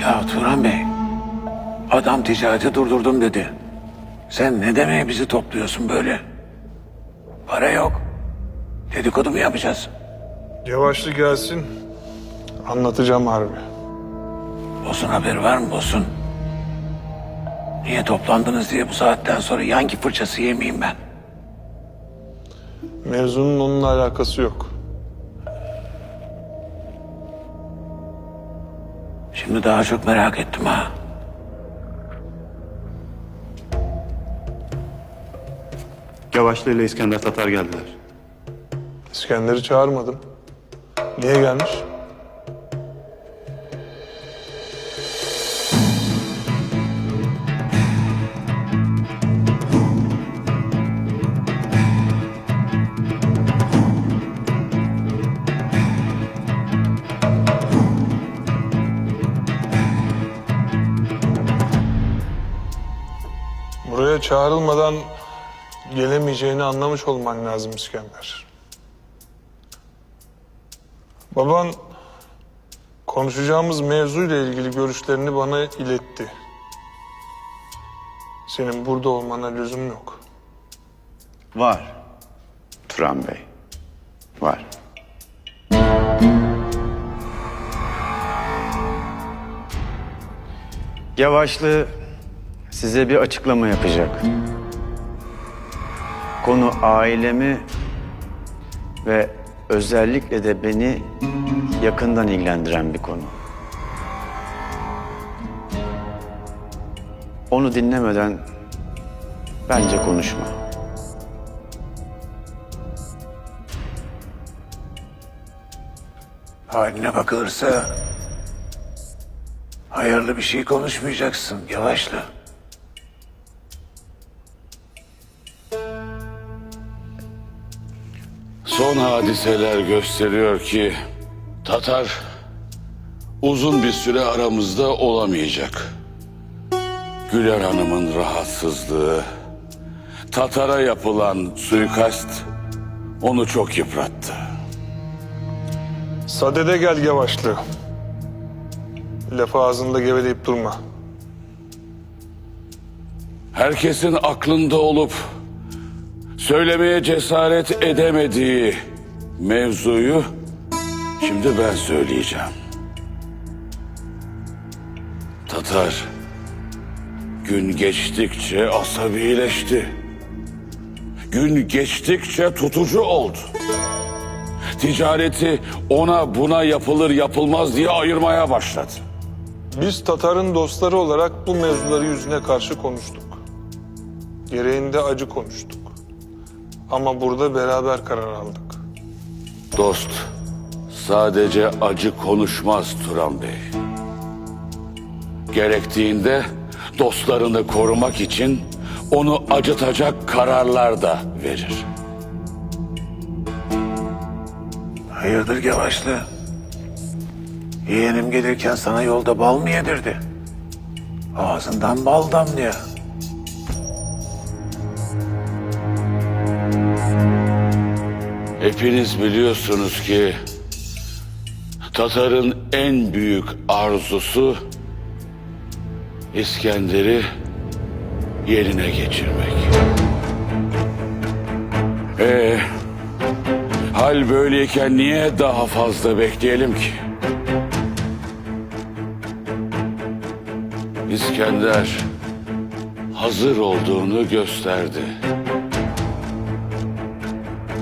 Ya Turan Bey, adam ticareti durdurdum dedi. Sen ne demeye bizi topluyorsun böyle? Para yok. Dedikodu mu yapacağız? Yavaşlı gelsin. Anlatacağım harbi. Bosun haberi var mı Bosun? Niye toplandınız diye bu saatten sonra yanki fırçası yemeyeyim ben. Mevzunun onunla alakası yok. Şimdi daha çok merak ettim ha. Yavaşlı ile İskender Tatar geldiler. İskender'i çağırmadım. Niye gelmiş? Çağrılmadan gelemeyeceğini anlamış olman lazım İskender. Baban konuşacağımız mevzuyla ilgili görüşlerini bana iletti. Senin burada olmana lüzum yok. Var. Turan Bey. Var. Yavaşlı size bir açıklama yapacak. Konu ailemi ve özellikle de beni yakından ilgilendiren bir konu. Onu dinlemeden bence konuşma. Haline bakılırsa hayırlı bir şey konuşmayacaksın yavaşla. Son hadiseler gösteriyor ki Tatar uzun bir süre aramızda olamayacak. Güler Hanım'ın rahatsızlığı, Tatar'a yapılan suikast onu çok yıprattı. Sadede gel yavaşlı. Lafı ağzında geveleyip durma. Herkesin aklında olup söylemeye cesaret edemediği mevzuyu şimdi ben söyleyeceğim. Tatar gün geçtikçe asabileşti. Gün geçtikçe tutucu oldu. Ticareti ona buna yapılır yapılmaz diye ayırmaya başladı. Biz Tatar'ın dostları olarak bu mevzuları yüzüne karşı konuştuk. Gereğinde acı konuştuk. Ama burada beraber karar aldık. Dost sadece acı konuşmaz Turan Bey. Gerektiğinde dostlarını korumak için onu acıtacak kararlar da verir. Hayırdır yavaşla? Yeğenim gelirken sana yolda bal mı yedirdi? Ağzından bal damlıyor. Hepiniz biliyorsunuz ki Tatar'ın en büyük arzusu İskender'i yerine geçirmek. Ee, hal böyleyken niye daha fazla bekleyelim ki? İskender hazır olduğunu gösterdi.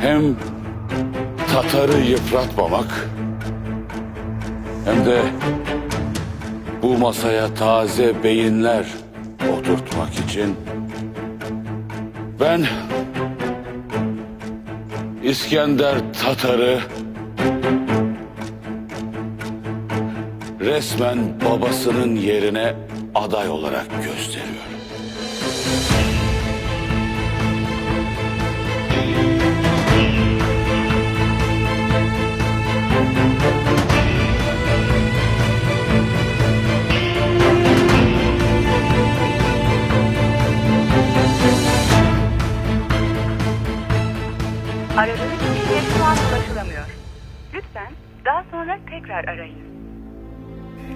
Hem Tatar'ı yıpratmamak hem de bu masaya taze beyinler oturtmak için ben İskender Tatar'ı resmen babasının yerine aday olarak gösteriyorum.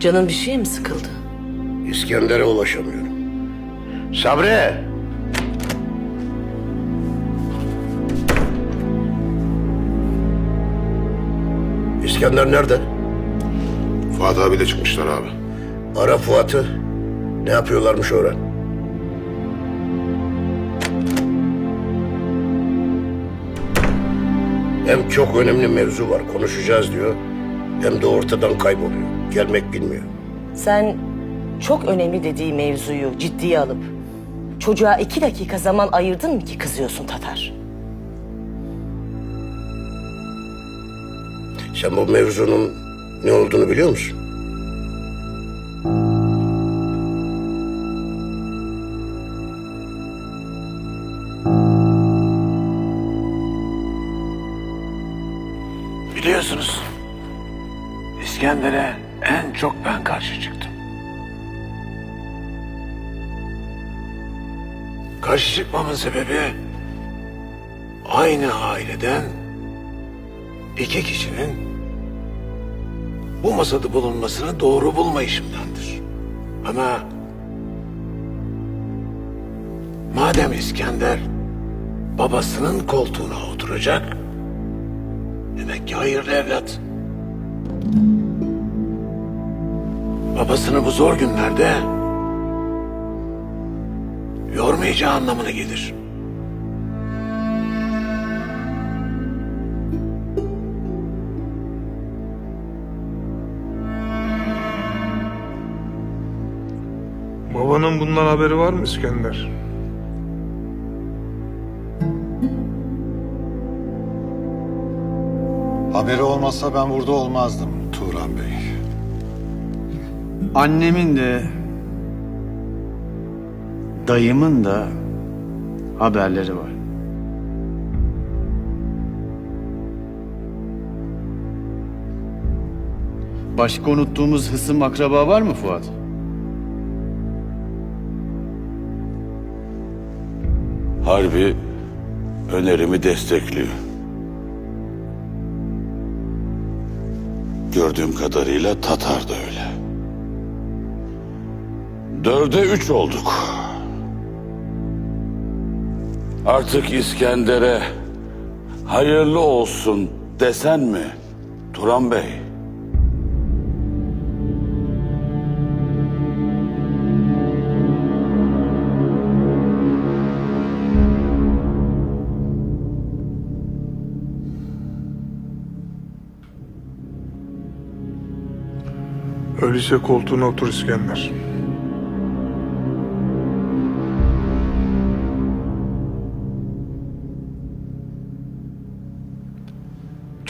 Canın bir şeye mi sıkıldı? İskender'e ulaşamıyorum. Sabri! İskender nerede? Fuat abi de çıkmışlar abi. Ara Fuat'ı. Ne yapıyorlarmış öğren. Hem çok önemli mevzu var konuşacağız diyor. Hem de ortadan kayboluyor. Gelmek bilmiyor. Sen çok önemli dediği mevzuyu ciddiye alıp çocuğa iki dakika zaman ayırdın mı ki kızıyorsun Tatar? Sen bu mevzunun ne olduğunu biliyor musun? Karşı çıktım. Karşı çıkmamın sebebi aynı aileden iki kişinin bu masada bulunmasını doğru bulmayışımdandır. Ama madem İskender babasının koltuğuna oturacak, demek ki hayırlı evlat. Babasını bu zor günlerde yormayacağı anlamına gelir. Babanın bundan haberi var mı İskender? Haberi olmazsa ben burada olmazdım Turan Bey. Annemin de dayımın da haberleri var. Başka unuttuğumuz hısım akraba var mı Fuat? Harbi önerimi destekliyor. Gördüğüm kadarıyla Tatar da öyle. Dörde üç olduk. Artık İskender'e hayırlı olsun desen mi Turan Bey? Öyleyse koltuğuna otur İskender.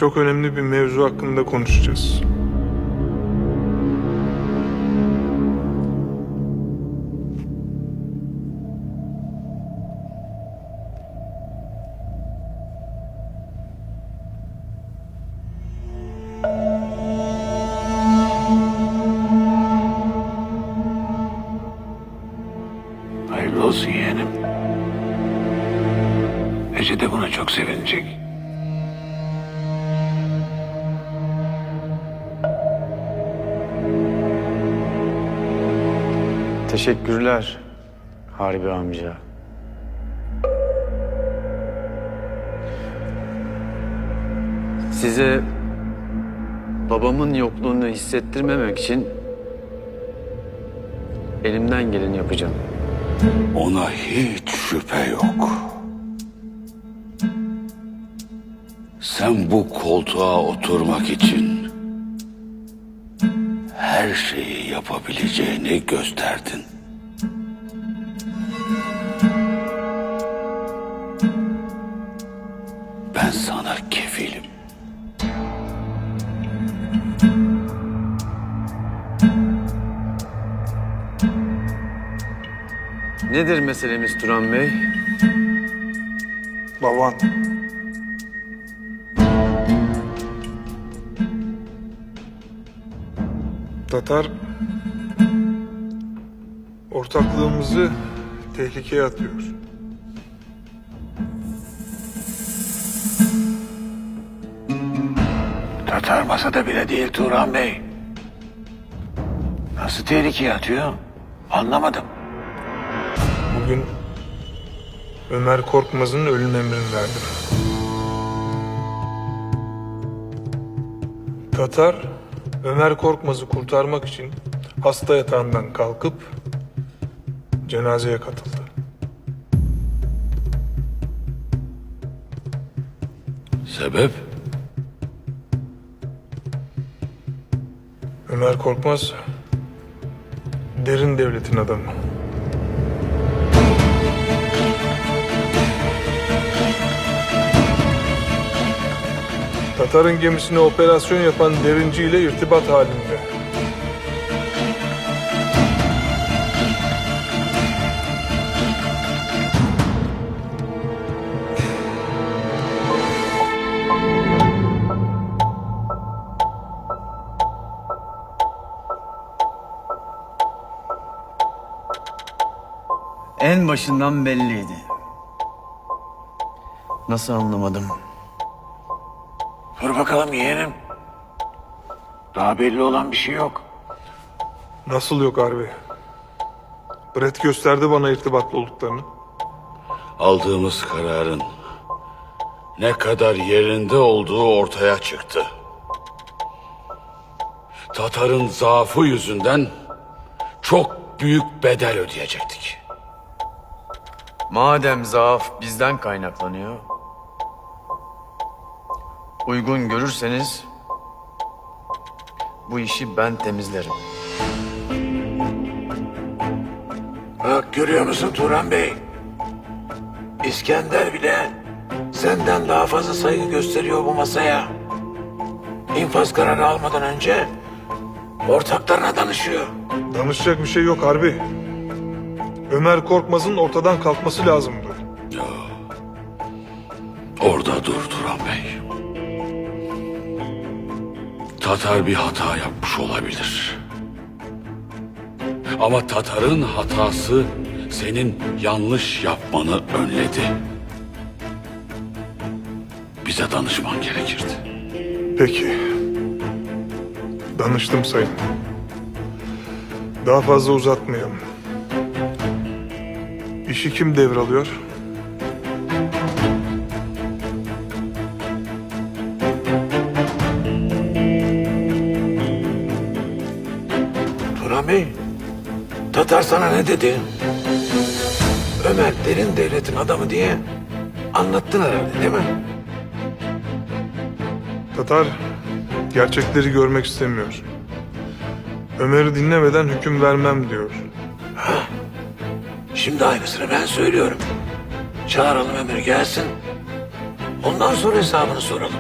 Çok önemli bir mevzu hakkında konuşacağız. Hayırlı olsun yeğenim. Ece de buna çok sevinecek. Teşekkürler Harbi amca. Size babamın yokluğunu hissettirmemek için elimden geleni yapacağım. Ona hiç şüphe yok. Sen bu koltuğa oturmak için her şeyi yapabileceğini gösterdin. Ben sana kefilim. Nedir meselemiz Turan Bey? Baban. Tatar ortaklığımızı tehlikeye atıyor. Tatar masada bile değil Turan Bey. Nasıl tehlikeye atıyor? Anlamadım. Bugün Ömer Korkmaz'ın ölüm emrini verdim. Tatar Ömer Korkmaz'ı kurtarmak için hasta yatağından kalkıp cenazeye katıldı. Sebep? Ömer Korkmaz derin devletin adamı. Tatar'ın gemisine operasyon yapan derinci ile irtibat halinde. En başından belliydi. Nasıl anlamadım? Dur bakalım yeğenim. Daha belli olan bir şey yok. Nasıl yok harbi? Brett gösterdi bana irtibatlı olduklarını. Aldığımız kararın ne kadar yerinde olduğu ortaya çıktı. Tatar'ın zaafı yüzünden çok büyük bedel ödeyecektik. Madem zaaf bizden kaynaklanıyor, uygun görürseniz bu işi ben temizlerim. Bak görüyor musun Turan Bey? İskender bile senden daha fazla saygı gösteriyor bu masaya. İnfaz kararı almadan önce ortaklarına danışıyor. Danışacak bir şey yok harbi. Ömer Korkmaz'ın ortadan kalkması lazımdı. Orada dur Turan Bey. Tatar bir hata yapmış olabilir. Ama Tatar'ın hatası senin yanlış yapmanı önledi. Bize danışman gerekirdi. Peki. Danıştım sayın. Daha fazla uzatmayalım. İşi kim devralıyor? Tatar sana ne dedi? Ömer derin devletin adamı diye anlattın herhalde değil mi? Tatar gerçekleri görmek istemiyor. Ömer'i dinlemeden hüküm vermem diyor. Şimdi aynısını ben söylüyorum. Çağıralım Ömer'i gelsin. Ondan sonra hesabını soralım.